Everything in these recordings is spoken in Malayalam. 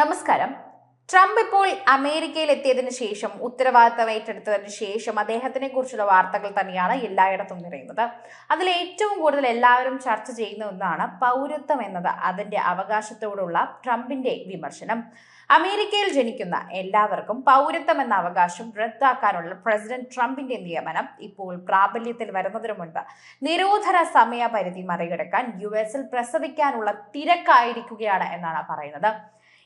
നമസ്കാരം. ട്രംപ് ഇപ്പോൾ അമേരിക്കയിൽ എത്തിയതിന് ശേഷം ഉത്തരവാദിത്തം ഏറ്റെടുത്തതിന് ശേഷം അദ്ദേഹത്തിനെ കുറിച്ചുള്ള വാർത്തകൾ തന്നെയാണ് എല്ലായിടത്തും നിറയുന്നത്. അതിൽ ഏറ്റവും കൂടുതൽ എല്ലാവരും ചർച്ച ചെയ്യുന്ന ഒന്നാണ് പൗരത്വം എന്നത് അതിന്റെ അവകാശത്തോടുള്ള ട്രംപിന്റെ വിമർശനം. അമേരിക്കയിൽ ജനിക്കുന്ന എല്ലാവർക്കും പൗരത്വം എന്ന അവകാശം റദ്ദാക്കാനുള്ള പ്രസിഡന്റ് ട്രംപിന്റെ നിയമനം ഇപ്പോൾ പ്രാബല്യത്തിൽ വരുന്നതിനു മുൻപ് നിരോധന സമയപരിധി മറികടക്കാൻ യു എസിൽ പ്രസവിക്കാനുള്ള തിരക്കായിരിക്കുകയാണ് എന്നാണ് പറയുന്നത്.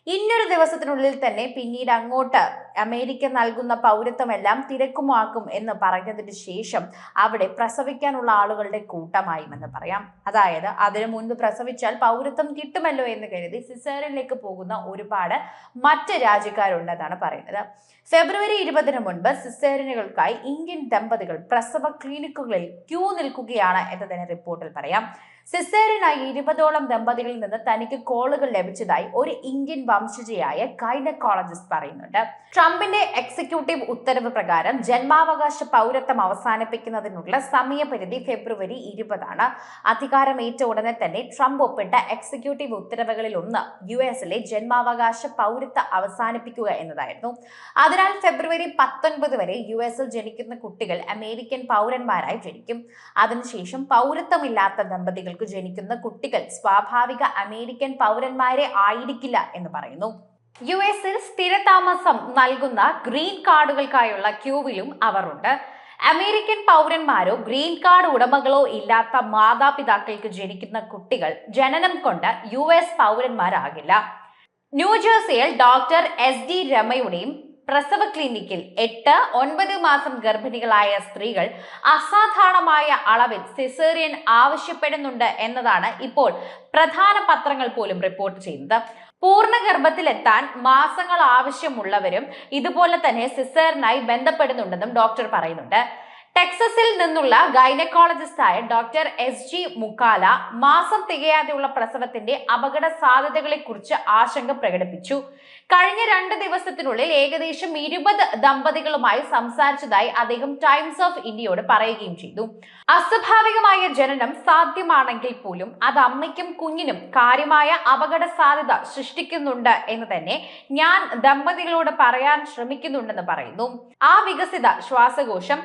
ഇന്നൊരു ദിവസത്തിനുള്ളിൽ തന്നെ പിന്നീട് അങ്ങോട്ട് അമേരിക്ക നൽകുന്ന പൗരത്വമെല്ലാം തിരക്കുമാക്കും എന്ന് പറഞ്ഞതിന് ശേഷം അവിടെ പ്രസവിക്കാനുള്ള ആളുകളുടെ കൂട്ടമായി കൂട്ടമായുമെന്ന് പറയാം. അതായത് അതിനു മുൻപ് പ്രസവിച്ചാൽ പൗരത്വം കിട്ടുമല്ലോ എന്ന് കരുതി സിസേറിനിലേക്ക് പോകുന്ന ഒരുപാട് മറ്റ് രാജ്യക്കാരുണ്ടെന്നാണ് പറയുന്നത്. ഫെബ്രുവരി ഇരുപതിന് മുൻപ് സിസേറിനുകൾക്കായി ഇന്ത്യൻ ദമ്പതികൾ പ്രസവ ക്ലിനിക്കുകളിൽ ക്യൂ നിൽക്കുകയാണ് എന്ന് തന്നെ റിപ്പോർട്ടിൽ പറയാം. സിസേറിനായി ഇരുപതോളം ദമ്പതികളിൽ നിന്ന് തനിക്ക് കോളുകൾ ലഭിച്ചതായി ഒരു ഇന്ത്യൻ വംശജയായ ഗൈനക്കോളജിസ്റ്റ് പറയുന്നുണ്ട്. ട്രംപിന്റെ എക്സിക്യൂട്ടീവ് ഉത്തരവ് പ്രകാരം ജന്മാവകാശ പൗരത്വം അവസാനിപ്പിക്കുന്നതിനുള്ള സമയപരിധി ഫെബ്രുവരി ഇരുപതാണ്. അധികാരമേറ്റ ഉടനെ തന്നെ ട്രംപ് ഒപ്പിട്ട എക്സിക്യൂട്ടീവ് ഉത്തരവുകളിൽ ഒന്ന് യു എസിലെ ജന്മാവകാശ പൗരത്വം അവസാനിപ്പിക്കുക എന്നതായിരുന്നു. അതിനാൽ ഫെബ്രുവരി പത്തൊൻപത് വരെ യു എസിൽ ജനിക്കുന്ന കുട്ടികൾ അമേരിക്കൻ പൗരന്മാരായി ജനിക്കും. അതിനുശേഷം പൗരത്വമില്ലാത്ത ദമ്പതികൾക്ക് ജനിക്കുന്ന കുട്ടികൾ സ്വാഭാവിക അമേരിക്കൻ പൗരന്മാരെ ആയിരിക്കില്ല എന്ന് പറയുന്നു. യു എസിൽ സ്ഥിരതാമസം നൽകുന്ന ഗ്രീൻ കാർഡുകൾക്കായുള്ള ക്യൂവിലും അവർ ഉണ്ട് അമേരിക്കൻ പൗരന്മാരോ ഗ്രീൻ കാർഡ് ഉടമകളോ ഇല്ലാത്ത മാതാപിതാക്കൾക്ക് ജനിക്കുന്ന കുട്ടികൾ ജനനം കൊണ്ട് യു എസ് പൗരന്മാരാകില്ല ന്യൂജേഴ്സിയിൽ ഡോക്ടർ എസ് ഡി രമയുടെയും പ്രസവ ക്ലിനിക്കിൽ എട്ട് ഒൻപത് മാസം ഗർഭിണികളായ സ്ത്രീകൾ അസാധാരണമായ അളവിൽ സിസേറിയൻ ആവശ്യപ്പെടുന്നുണ്ട് എന്നതാണ് ഇപ്പോൾ പ്രധാന പത്രങ്ങൾ പോലും റിപ്പോർട്ട് ചെയ്യുന്നത്. പൂർണ ഗർഭത്തിലെത്താൻ മാസങ്ങൾ ആവശ്യമുള്ളവരും ഇതുപോലെ തന്നെ സിസേറിനായി ബന്ധപ്പെടുന്നുണ്ടെന്നും ഡോക്ടർ പറയുന്നുണ്ട്. ടെക്സസിൽ നിന്നുള്ള ഗൈനക്കോളജിസ്റ്റ് ആയ ഡോക്ടർ എസ് ജി മുക്കാല മാസം തികയാതെയുള്ള പ്രസവത്തിന്റെ അപകട സാധ്യതകളെ കുറിച്ച് ആശങ്ക പ്രകടിപ്പിച്ചു. കഴിഞ്ഞ രണ്ട് ദിവസത്തിനുള്ളിൽ ഏകദേശം ഇരുപത് ദമ്പതികളുമായി സംസാരിച്ചതായി അദ്ദേഹം ടൈംസ് ഓഫ് ഇന്ത്യയോട് പറയുകയും ചെയ്തു. അസ്വാഭാവികമായ ജനനം സാധ്യമാണെങ്കിൽ പോലും അത് അമ്മയ്ക്കും കുഞ്ഞിനും കാര്യമായ അപകട സാധ്യത സൃഷ്ടിക്കുന്നുണ്ട് എന്ന് തന്നെ ഞാൻ ദമ്പതികളോട് പറയാൻ ശ്രമിക്കുന്നുണ്ടെന്ന് പറയുന്നു. ആ വികസിത ശ്വാസകോശം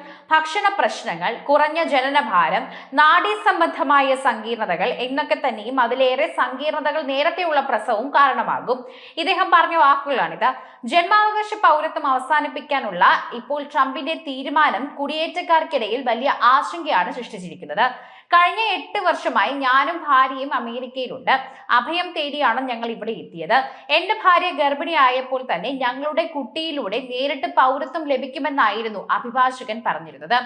ഭക്ഷണ പ്രശ്നങ്ങൾ കുറഞ്ഞ ജനനഭാരം നാഡീ സംബന്ധമായ സങ്കീർണതകൾ എന്നൊക്കെ തന്നെയും അതിലേറെ സങ്കീർണതകൾ നേരത്തെയുള്ള പ്രസവവും കാരണമാകും. ഇദ്ദേഹം പറഞ്ഞ വാക്കുകളാണിത്. ജന്മാവകാശ പൗരത്വം അവസാനിപ്പിക്കാനുള്ള ഇപ്പോൾ ട്രംപിന്റെ തീരുമാനം കുടിയേറ്റക്കാർക്കിടയിൽ വലിയ ആശങ്കയാണ് സൃഷ്ടിച്ചിരിക്കുന്നത്. കഴിഞ്ഞ എട്ട് വർഷമായി ഞാനും ഭാര്യയും അമേരിക്കയിലുണ്ട്. അഭയം തേടിയാണ് ഞങ്ങൾ ഇവിടെ എത്തിയത്. എന്റെ ഭാര്യ ഗർഭിണിയായപ്പോൾ തന്നെ ഞങ്ങളുടെ കുട്ടിയിലൂടെ നേരിട്ട് പൗരത്വം ലഭിക്കുമെന്നായിരുന്നു അഭിഭാഷകൻ പറഞ്ഞിരുന്നത്.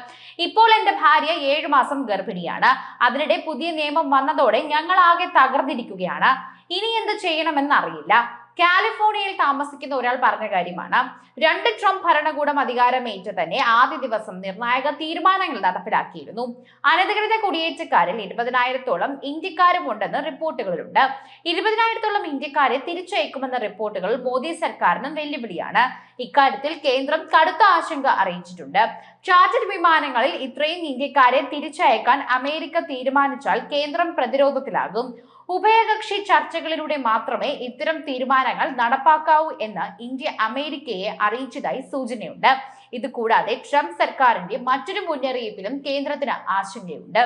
ഇപ്പോൾ എന്റെ ഭാര്യ ഏഴു മാസം ഗർഭിണിയാണ്. അതിനിടെ പുതിയ നിയമം വന്നതോടെ ഞങ്ങൾ ആകെ തകർന്നിരിക്കുകയാണ്. ഇനി എന്ത് ചെയ്യണമെന്ന് അറിയില്ല. കാലിഫോർണിയയിൽ താമസിക്കുന്ന ഒരാൾ പറഞ്ഞ കാര്യമാണ്. രണ്ട് ട്രംപ് ഭരണകൂടം അധികാരമേറ്റ് തന്നെ ആദ്യ ദിവസം നിർണായക തീരുമാനങ്ങൾ നടപ്പിലാക്കിയിരുന്നു. അനധികൃത കുടിയേറ്റക്കാരിൽ ഇരുപതിനായിരത്തോളം ഇന്ത്യക്കാരും ഉണ്ടെന്ന് റിപ്പോർട്ടുകളിലുണ്ട്. ഇരുപതിനായിരത്തോളം ഇന്ത്യക്കാരെ തിരിച്ചയക്കുമെന്ന റിപ്പോർട്ടുകൾ മോദി സർക്കാരിനും വെല്ലുവിളിയാണ്. ഇക്കാര്യത്തിൽ കേന്ദ്രം കടുത്ത ആശങ്ക അറിയിച്ചിട്ടുണ്ട്. ചാർട്ടർ വിമാനങ്ങളിൽ ഇത്രയും ഇന്ത്യക്കാരെ തിരിച്ചയക്കാൻ അമേരിക്ക തീരുമാനിച്ചാൽ കേന്ദ്രം പ്രതിരോധത്തിലാകും. ഉഭയകക്ഷി ചർച്ചകളിലൂടെ മാത്രമേ ഇത്തരം തീരുമാനങ്ങൾ നടപ്പാക്കാവൂ എന്ന് ഇന്ത്യ അമേരിക്കയെ അറിയിച്ചതായി സൂചനയുണ്ട്. ഇതുകൂടാതെ ട്രംപ് സർക്കാരിന്റെ മറ്റൊരു മുന്നറിയിപ്പിലും കേന്ദ്രത്തിന് ആശങ്കയുണ്ട്.